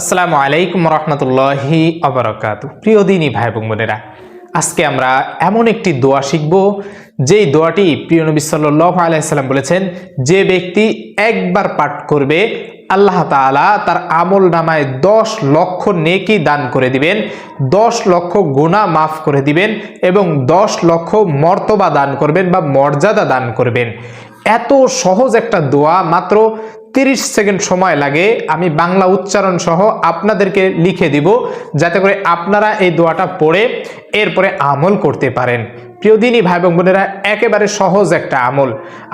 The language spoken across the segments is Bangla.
আসসালামু আলাইকুম রহমতুল্লাহি অবরাকাত। প্রিয় দিনী ভাই বোন বোনেরা, আজকে আমরা এমন একটি দোয়া শিখব, যেই দোয়াটি প্রিয় নবী সাল্লাহ আলাইসাল্লাম বলেছেন, যে ব্যক্তি একবার পাঠ করবে, আল্লাহ তাআলা তার আমল নামায় দশ লক্ষ নেকি দান করে দিবেন, দশ লক্ষ গুণা মাফ করে দিবেন এবং দশ লক্ষ মর্তবা দান করবেন বা মর্যাদা দান করবেন। এত সহজ একটা দোয়া, মাত্র তিরিশ সেকেন্ড সময় লাগে, আমি বাংলা উচ্চারণ সহ আপনাদেরকে লিখে দিব, যাতে করে আপনারা এই দোয়াটা পড়ে এরপরে আমল করতে পারেন। প্রিয় দিনই ভাই এবং বোনেরা, একেবারে সহজ একটা আমল।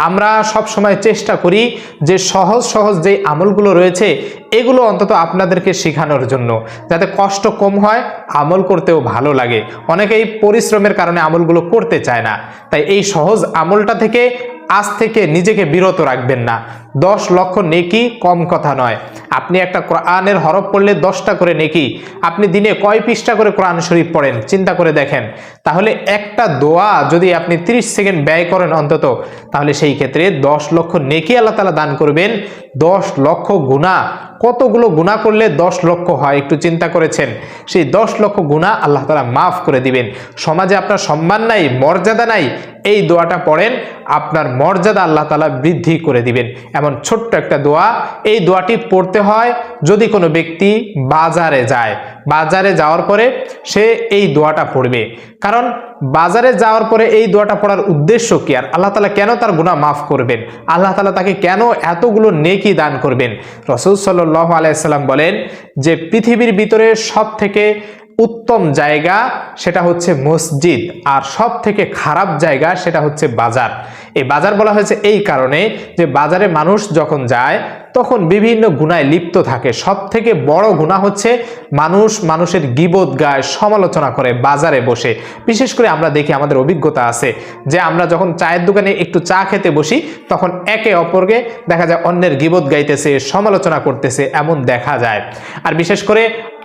আমরা সব সময় চেষ্টা করি যে সহজ সহজ যে আমলগুলো রয়েছে এগুলো অন্তত আপনাদেরকে শেখানোর জন্য, যাতে কষ্ট কম হয়, আমল করতেও ভালো লাগে। অনেকেই পরিশ্রমের কারণে আমলগুলো করতে চায় না। তাই এই সহজ আমলটা থেকে আজ থেকে নিজেকে বিরত রাখবেন না। দশ লক্ষ নেকি কম কথা নয়। আপনি একটা কোরআনের হরফ পড়লে দশটা করে নেকি। আপনি দিনে কয় পৃষ্ঠা করে কোরআন শরীফ পড়েন? চিন্তা করে দেখেন। তাহলে একটা দোয়া যদি আপনি 30 সেকেন্ড ব্যয় করেন অন্তত, তাহলে সেই ক্ষেত্রে দশ লক্ষ নেকি আল্লাহ তালা দান করবেন। দশ লক্ষ গুণা। কতগুলো গুণা করলে দশ লক্ষ হয়? একটু চিন্তা করেছেন। সেই দশ লক্ষ গুণা আল্লাহ তালা মাফ করে দিবেন। সমাজে আপনার সম্মান নাই, মর্যাদা নাই, এই দোয়াটা পড়েন, আপনার মর্যাদা আল্লাহ তালা বৃদ্ধি করে দিবেন। এমন ছোট্ট একটা দোয়া। এই দোয়াটি পড়তে হয় যদি কোনো ব্যক্তি বাজারে যায়। বাজারে যাওয়ার পরে সে এই দোয়াটা পড়বে। কারণ বাজারে যাওয়ার পরে এই দোয়াটা পড়ার উদ্দেশ্য কি? আর আল্লাহ তালা কেন তার গুণা মাফ করবেন? আল্লাহ তালা তাকে কেন এতগুলো নেকি দান করবেন? রসুল সাল্লাহ আলাইসাল্লাম বলেন যে পৃথিবীর ভিতরে সব থেকে উত্তম জায়গা সেটা হচ্ছে মসজিদ, আর সব থেকে খারাপ জায়গা সেটা হচ্ছে বাজার। এই বাজার বলা হয়েছে এই কারণে যে বাজারে মানুষ যখন যায় তখন বিভিন্ন গুণায় লিপ্ত থাকে। সব থেকে বড় গুণা হচ্ছে মানুষ মানুষের গিবোধ গায়, সমালোচনা করে, বাজারে বসে। বিশেষ করে আমরা দেখি আমাদের অভিজ্ঞতা আছে যে আমরা যখন চায়ের দোকানে একটু চা খেতে বসি, তখন একে অপরকে দেখা যায় অন্যের গিবোধ গাইতেছে, সমালোচনা করতেছে, এমন দেখা যায়। আর বিশেষ করে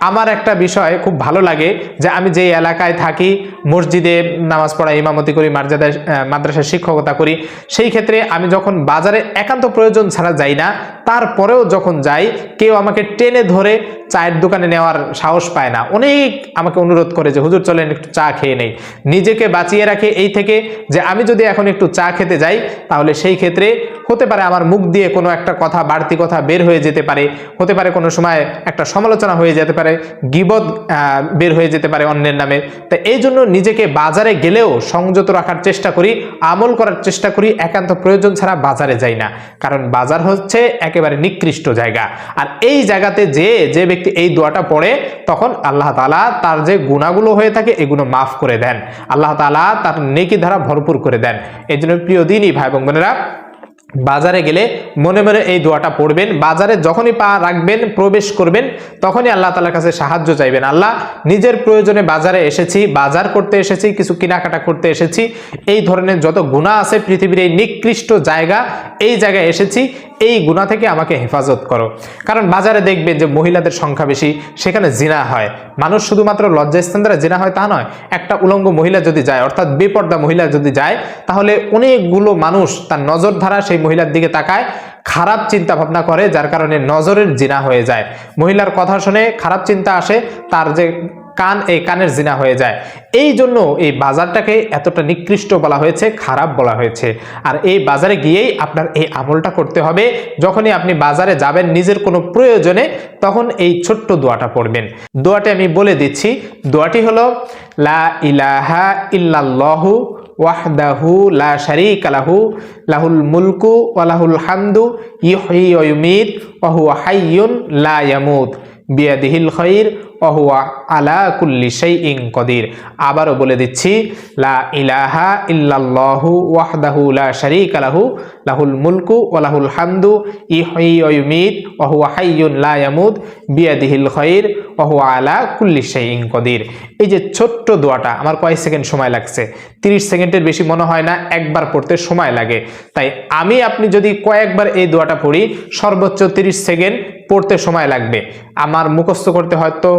আমার একটা বিষয় খুব ভালো লাগে যে আমি যেই এলাকায় থাকি, মসজিদে নামাজ পড়া, ইমামতি করি, মার্যাদা মাদ্রাসায় শিক্ষকতা করি, সেই ক্ষেত্রে আমি যখন বাজারে একান্ত প্রয়োজন ছাড়া যাই না তারপরেও যখন যাই, কেউ আমাকে টেনে ধরে চায়ের দোকানে নেওয়ার সাহস পায় না। অনেক আমাকে অনুরোধ করে যে, হুজুর, চলেন একটু চা খেয়ে নেই। নিজেকে বাঁচিয়ে রাখে এই থেকে যে, আমি যদি এখন একটু চা খেতে যাই, তাহলে সেই ক্ষেত্রে হতে পারে আমার মুখ দিয়ে কোনো একটা কথা, বাড়তি কথা বের হয়ে যেতে পারে। হতে পারে কোনো সময় একটা সমালোচনা হয়ে যেতে পারে গিবদ বের হয়ে যেতে পারে অন্যের নামে। তো এই জন্য নিজেকে বাজারে গেলেও সংযত রাখার চেষ্টা করি, আমল করার চেষ্টা করি, একান্ত প্রয়োজন ছাড়া বাজারে যাই না। কারণ বাজার হচ্ছে একেবারে নিকৃষ্ট জায়গা। আর এই জায়গাতে যে যে ব্যক্তি এই দোয়াটা পড়ে, তখন আল্লাহ তালা তার যে গুণাগুলো হয়ে থাকে, এগুলো মাফ করে দেন। আল্লাহ তালা তার নেকি ধারা ভরপুর করে দেন। এই জন্য প্রিয় দিনই ভাই বোন বোনেরা বাজারে গেলে মনে মনে এই দোয়াটা পড়বেন। বাজারে যখনই পা রাখবেন, প্রবেশ করবেন, তখনই আল্লাহ তালার কাছে সাহায্য চাইবেন। আল্লাহ নিজের প্রয়োজনে বাজারে এসেছি, বাজার করতে এসেছি, কিছু কেনাকাটা করতে এসেছি, এই ধরনের যত গুণা আছে পৃথিবীর এই নিকৃষ্ট জায়গা, এই জায়গায় এসেছি, এই গুণা থেকে আমাকে হেফাজত করো। কারণ বাজারে দেখবেন যে মহিলাদের সংখ্যা বেশি, সেখানে জিনা হয়। মানুষ শুধুমাত্র লজ্জাস্থান দ্বারা জিনা হয় তা নয়, একটা উলঙ্গ মহিলা যদি যায়, অর্থাৎ বেপর্দা মহিলা যদি যায়, তাহলে অনেকগুলো মানুষ তার নজর ধারা সেই মহিলার দিকে তাকায়, খারাপ চিন্তা ভাবনা করে, যার কারণে নজরের জিনা হয়ে যায়। মহিলার কথা শুনে খারাপ চিন্তা আসে, তার যে কান, এই কানের জিনা হয়ে যায়। এই জন্য এই বাজারটাকে এতটা নিকৃষ্ট বলা হয়েছে, খারাপ বলা হয়েছে। আর এই বাজারে গিয়েই আপনার এই আমলটা করতে হবে। যখনই আপনি বাজারে যাবেন নিজের কোনো প্রয়োজনে, তখন এই ছোট্ট দোয়াটা পড়বেন। দোয়াটি আমি বলে দিচ্ছি। দোয়াটি হলো, লা ইলাহা ইল্লাল্লাহু ওয়াহদাহু লা শারিক লাহু, লাহুল মুলকু ওয়া লাহুল হামদু ওয়া ইউমীত হুয়া হাইয়ুন লা ইয়ামুত, বিয়াদিহিল খাইর অহুয়া আলা কুল্লি শাইইন কদির। আবারও বলে দিচ্ছি, লা ইলাহা ইল্লাল্লাহু ওয়াহদাহু লা শারিক লাহু লাহুল মুলকু ওয়া লাহুল হামদু ওয়া হুয়া হাইয়ুন লা ইয়ামুত, বিয়াদিহিল ওয়া হুয়া আলা কুল্লি শাইইন কদির। এই যে ছোট্ট দোয়াটা, আমার কয়েক সেকেন্ড সময় লাগছে? 30 সেকেন্ডের বেশি মনে হয় না, একবার পড়তে সময় লাগে। তাই আমি আপনি যদি কয়েকবার এই দোয়াটা পড়ি, সর্বোচ্চ 30 সেকেন্ড পড়তে সময় লাগবে। আমার মুখস্থ করতে হয়তো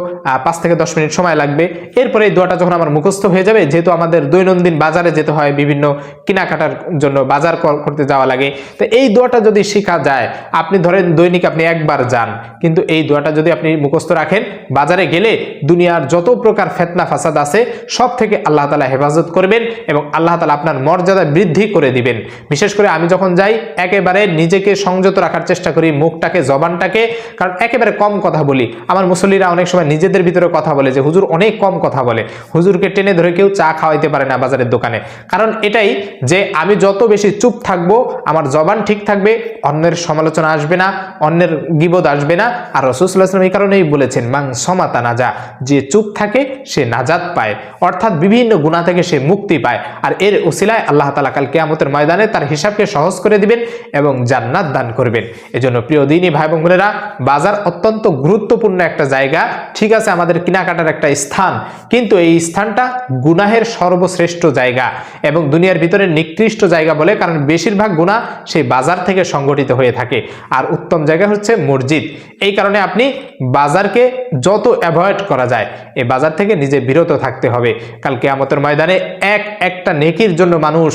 পাঁচ থেকে দশ মিনিট সময় লাগবে। এরপরে এই দোয়াটা যখন আমার মুখস্থ হয়ে যাবে, যেহেতু আমাদের দৈনন্দিন বাজারে যেতে হয় বিভিন্ন কেনাকাটার জন্য, বাজার করতে যাওয়া লাগে। তো এই দোয়াটা যদি শেখা যায়, আপনি ধরেন দৈনিক আপনি একবার যান, কিন্তু এই দোয়াটা যদি আপনি মুখস্থ রাখেন, বাজারে গেলে দুনিয়ার যত প্রকার ফেতনা ফাসাদ আছে, সব থেকে আল্লাহ তালা হেফাজত করবেন এবং আল্লাহ তালা আপনার মর্যাদা বৃদ্ধি করে দিবেন। বিশেষ করে আমি যখন যাই, একেবারে নিজেকে সংযত রাখার চেষ্টা করি, মুখটাকে, জবানটাকে, কারণ একেবারে কম কথা বলি। আমার মুসল্লিরা অনেক সময় নিজেদের ভিতরে কথা বলে যে, হুজুর, অনেক কম কথা বলে। হুজুরকে টেনে ধরে কেউ চা খাওয়াইতে পারে না বাজারের দোকানে। কারণ এটাই যে, আমি যত বেশি চুপ থাকব আমার জবান ঠিক থাকবে, অন্যের সমালোচনা আসবে না, অন্যের গিবোধ আসবে না। আর রসুলাম এই কারণেই বলেছেন মাং সমাতা নাজা যে চুপ থাকে, সে নাজাত পায়। অর্থাৎ বিভিন্ন গুণা থেকে সে মুক্তি পায়। আর এর উসিলায় আল্লাহ তালা কাল কেয়ামতের ময়দানে তার হিসাবকে সহজ করে দিবেন এবং জান্নাত দান করবেন। এজন্য প্রিয় দিনী ভাই বোনেরা, বাজার অত্যন্ত গুরুত্বপূর্ণ একটা জায়গা। ঠিক আছে, আমাদের কেনাকাটার একটা স্থান, কিন্তু এই স্থানটা গুনাহের সর্বশ্রেষ্ঠ জায়গা। এবং দুনিয়ার ভিতরে নিকৃষ্ট জায়গা বলে, কারণ বেশিরভাগ গুণা সেই বাজার থেকে সংগঠিত হয়ে থাকে। আর উত্তম জায়গা হচ্ছে মসজিদ। এই কারণে আপনি বাজারকে যত অ্যাভয়েড করা যায় এই বাজার থেকে নিজে বিরত থাকতে হবে। কালকে আমতের ময়দানে এক একটা নেকির জন্য মানুষ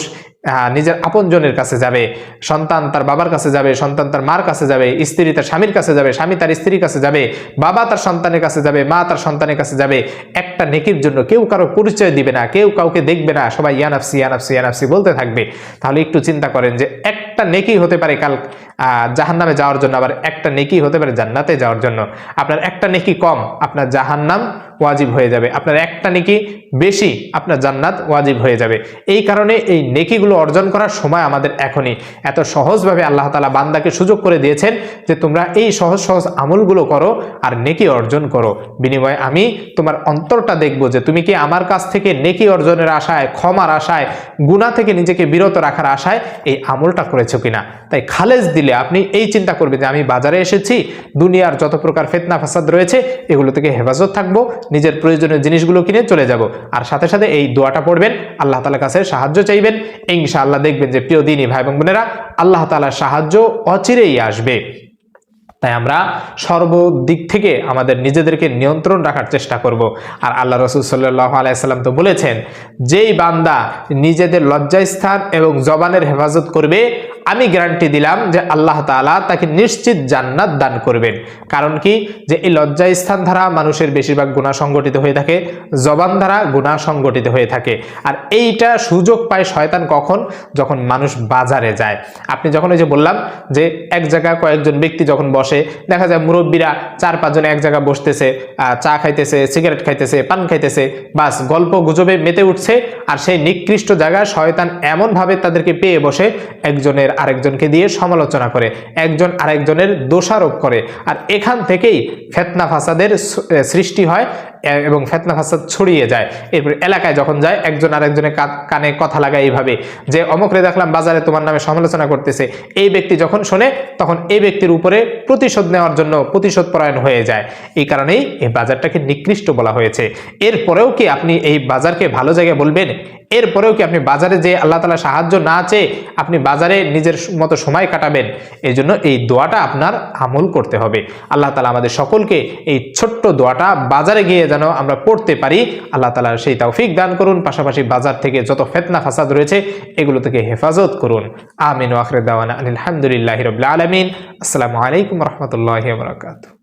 নিজের আপনজনের কাছে যাবে, সন্তান তার বাবার কাছে যাবে, সন্তান তার মার কাছে যাবে, স্ত্রী তার স্বামীর কাছে যাবে, স্বামী তার স্ত্রীর কাছে যাবে, বাবা তার সন্তানের কাছে যাবে, মা তার সন্তানের কাছে যাবে, একটা নেকির জন্য কেউ কারও পরিচয় দিবে না, কেউ কাউকে দেখবে না, সবাই ইয়ানাফসি ইয়ানাফসি ইয়ানাফসি বলতে থাকবে। তাহলে একটু চিন্তা করেন যে একটা নেকি হতে পারে কাল জাহান্নামে যাওয়ার জন্য, আবার একটা নেকি হতে পারে জান্নাতে যাওয়ার জন্য। আপনার একটা নেকি কম, আপনার জাহান্নাম ওয়াজিব হয়ে যাবে। আপনার একটা নেকি বেশি আপনার জান্নাত ওয়াজিব হয়ে যাবে। এই কারণে এই নেকিগুলো অর্জন করার সময় আমাদের এখনই। এত সহজভাবে আল্লাহ তালা বান্দাকে সুযোগ করে দিয়েছেন যে তোমরা এই সহজ সহজ আমলগুলো করো আর নেকি অর্জন করো। বিনিময়ে আমি তোমার অন্তরটা দেখব যে তুমি কি আমার কাছ থেকে নেকি অর্জনের আশায়, ক্ষমার আশায় গুণা থেকে নিজেকে বিরত রাখার আশায় এই আমলটা করেছ কিনা? তাই খালেজ দিলে আপনি এই চিন্তা করবেন যে আমি বাজারে এসেছি, দুনিয়ার যত প্রকার ফেতনা ফাসাদ রয়েছে এগুলো থেকে হেফাজত থাকব। নিজের প্রয়োজনীয় জিনিসগুলো কিনে চলে যাব। আর সাথে সাথে এই দোয়াটা পড়বেন, আল্লাহ তালার কাছে সাহায্য চাইবেন। ইনশাআল্লাহ দেখবেন যে প্রিয় দিনই ভাই এবং বোনেরা, আল্লাহ তালার সাহায্য অচিরেই আসবে। তাই আমরা সর্বদিক থেকে আমাদের নিজেদেরকে নিয়ন্ত্রণ রাখার চেষ্টা করব। আর আল্লাহ রসুল সাল্লাহ আলাইসাল্লাম তো বলেছেন, যেই বান্দা নিজেদের লজ্জাস্থান এবং জবানের হেফাজত করবে আমি গ্যারান্টি দিলাম যে আল্লাহ তাআলা তাকে নিশ্চিত জান্নাত দান করবেন। কারণ কি? যে এই লজ্জাস্থান দ্বারা মানুষের বেশিরভাগ গুণা সংগঠিত হয়ে থাকে, জবান দ্বারা গুণা সংগঠিত হয়ে থাকে। আর এইটা সুযোগ পায় শয়তান কখন? যখন মানুষ বাজারে যায়। আপনি যখন ওই যে বললাম যে এক জায়গায় কয়েকজন ব্যক্তি যখন বসে, দেখা যায় মুরব্বীরা চার পাঁচজন এক জায়গায় বসতেছে চা খাইতেছে, সিগারেট খাইতেছে, পান খাইতেছে, বাস গল্প গুজবে মেতে উঠছে। আর সেই নিকৃষ্ট জায়গায় শয়তান এমনভাবে তাদেরকে পেয়ে বসে, একজনের আরেকজনকে দিয়ে সমালোচনা করে, একজন আরেকজনের দোষারোপ করে। আর এখান থেকেই ফেতনা ফাসাদের সৃষ্টি হয় এবং ফেতনা ফাসাদ ছড়িয়ে যায়। এরপর এলাকায় যখন যায়, একজন আরেকজনের কানে কথা লাগায় এইভাবে যে অমকরে দেখলাম বাজারে তোমার নামে সমালোচনা করতেছে। এই ব্যক্তি যখন শোনে, তখন এই ব্যক্তির উপরে প্রতিশোধ নেওয়ার জন্য প্রতিশোধ পরায়ণ হয়ে যায়। এই কারণেই এই বাজারটাকে নিকৃষ্ট বলা হয়েছে। এরপরেও কি আপনি এই বাজারকে ভালো জায়গায় বলবেন? এরপরেও কি আপনি বাজারে যে আল্লাহ তালা সাহায্য না চেয়ে আপনি বাজারে নিজের মতো সময় কাটাবেন? এই জন্য এই দোয়াটা আপনার আমল করতে হবে। আল্লাহ তালা আমাদের সকলকে এই ছোট্ট দোয়াটা বাজারে গিয়ে যেন আমরা পড়তে পারি। আল্লাহ তালা সেই তৌফিক দান করুন। পাশাপাশি বাজার থেকে যত ফেতনা, ফাসাদ রয়েছে, এগুলো থেকে হেফাজত করুন। আমিন ওয়াখরে দাওয়ানা আলহামদুলিল্লাহ রবিল আলমিন। আসসালামু আলাইকুম রহমতুল্লাহ বরকাত